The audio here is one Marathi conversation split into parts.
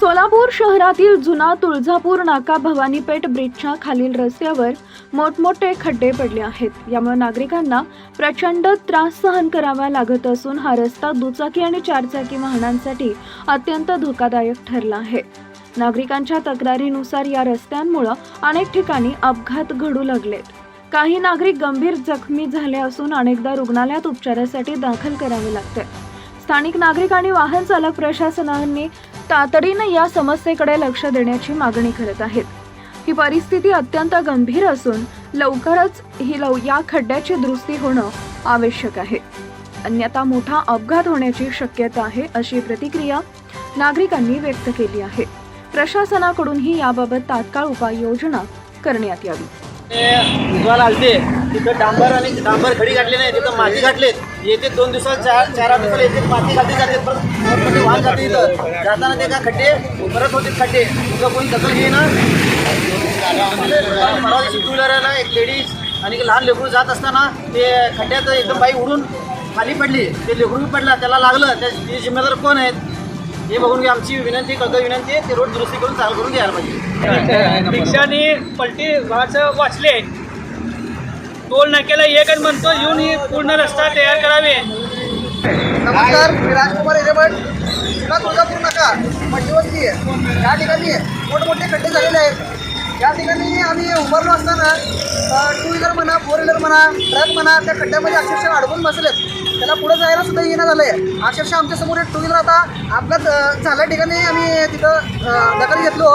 सोलापूर शहरातील जुना तुळजापूर नाका भवानीपेठ ब्रिजच्या खालील रस्त्यावर मोठमोठे खड्डे पडले आहेत. यामुळे नागरिकांना प्रचंड त्रास सहन करावा लागत असून हा रस्ता दुचाकी आणि चारचाकी वाहनांसाठी अत्यंत धोकादायक ठरला आहे. नागरिकांच्या तक्रारीनुसार या रस्त्यांमुळे अनेक ठिकाणी अपघात घडू लागलेत. काही नागरिक गंभीर जखमी झाले असून अनेकदा रुग्णालयात उपचारासाठी दाखल करावे लागते. स्थानिक नागरिक आणि वाहन चालक प्रशासनाने तातडीनं या समस्येकडे लक्ष देण्याची मागणी करत आहेत. ही परिस्थिती अत्यंत गंभीर असून लवकरच ही लव या खड्ड्याची दुरुस्ती होणं आवश्यक आहे. अन्यथा मोठा अपघात होण्याची शक्यता आहे अशी प्रतिक्रिया नागरिकांनी व्यक्त केली आहे. प्रशासनाकडूनही याबाबत तात्काळ उपाययोजना करण्यात यावी. तिथं डांबर आणि डांबर खडी घातली नाही तिथं माती घातलेत येते दोन दिवसात चार चार आठ दिवसाला येते माती घातली जाते. परत वाहन जाते इथं. जाताना ते का खड्डे? परत होते खड्डे. तिथं कोणी दखल घेईना परवा दिवशी टू व्हीलरला एक लेडीज आणि लहान लेकरू जात असताना ते खड्ड्यात एकदम बाई उडून खाली पडली. ते लेकरू पडला. त्याला लागलं. त्या जिम्मेदार कोण आहेत? हे बघून घ्या. आमची विनंती कळकळ विनंती आहे. ते रोड दुरुस्ती करून चालू करून द्यायला पाहिजे. रिक्षाने पलटी वाचले. टोल नाक्याला एकच म्हणतो येऊन ही पूर्ण रस्ता तयार करावे. नमस्कार मी राजकुमार हिरेमठ पुन्हा तुळजापूर नका. मध्यवर्ती आहे. या ठिकाणी मोठमोठे खड्डे झालेले आहेत. या ठिकाणी आम्ही उभारलो असताना टू व्हीलर म्हणा फोर व्हीलर म्हणा ट्रक म्हणा त्या खड्ड्यामध्ये अक्षरशः अडकून बसलेत. त्याला पुढे जायला सुद्धा येणं झालं आहे अक्षरशः आमच्यासमोर एक टू व्हीलर आता अपघात झाल्या ठिकाणी आम्ही तिथं दखल घेतलो.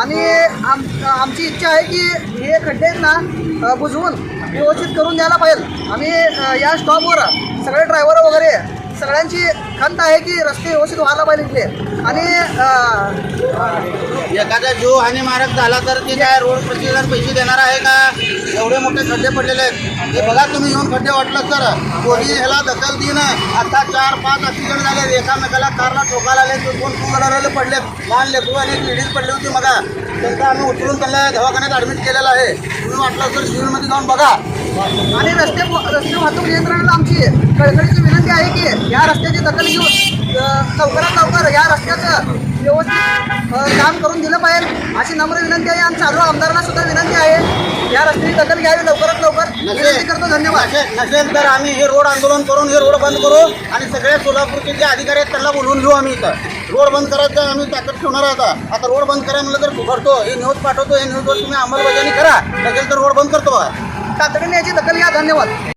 आणि आम आमची इच्छा आहे की हे खड्डे आहेत ना बुजवून व्यवस्थित करून द्यायला पाहिजे. आम्ही या स्टॉपवर सगळे ड्रायव्हर वगैरे सगळ्यांची खंत आहे की रस्ते व्यवस्थित व्हायला पाहिजे इथले. आणि एखादा जीव हानीमारक झाला तर ते काय रोड प्रतिकार पैसे देणार आहे का? एवढे मोठे खड्डे पडलेले आहेत. हे बघा तुम्ही येऊन खड्डे वाटलं तर. कोणी ह्याला दखल दिन आता चार पाच ॲक्सिडेंट झाले. एकामेकाला कारला ठोकायला आले. दोन टू पडले पडलेत. लहान लेकरू आणि लेडीज पडली होती बघा त्यांना आम्ही उचलून त्यांना दवाखान्यात ॲडमिट केलेलं आहे. तुम्ही वाटलं तर शिबिरमध्ये जाऊन बघा. आणि रस्ते रस्ते वाहतूक नियंत्रणाला आमची कळकळीची विनंती आहे की या रस्त्याची दखल घेऊन लवकरात लवकर या रस्त्याचं व्यवस्थित काम करून दिलं पाहिजे. अशी नम्र विनंती आहे. आणि चालू आमदारांना सुद्धा विनंती आहे. या रस्त्याची दखल घ्यावी लवकरात लवकर. विनंती करतो धन्यवाद. नसेल तर आम्ही हे रोड आंदोलन करून हे रोड बंद करू आणि सगळ्या सोलापूरचे जे अधिकारी आहेत त्यांना बोलवून घेऊ आम्ही इथं. रोड बंद करायचं आम्ही ताकद ठेवणार आहे आता. आता रोड बंद करा म्हणलं तर करतो हे न्यूज पाठवतो हे न्यूजवर तुम्ही अंमलबजावणी करा. नसेल तर रोड बंद करतो. तातडीने याची दखल घ्या. धन्यवाद.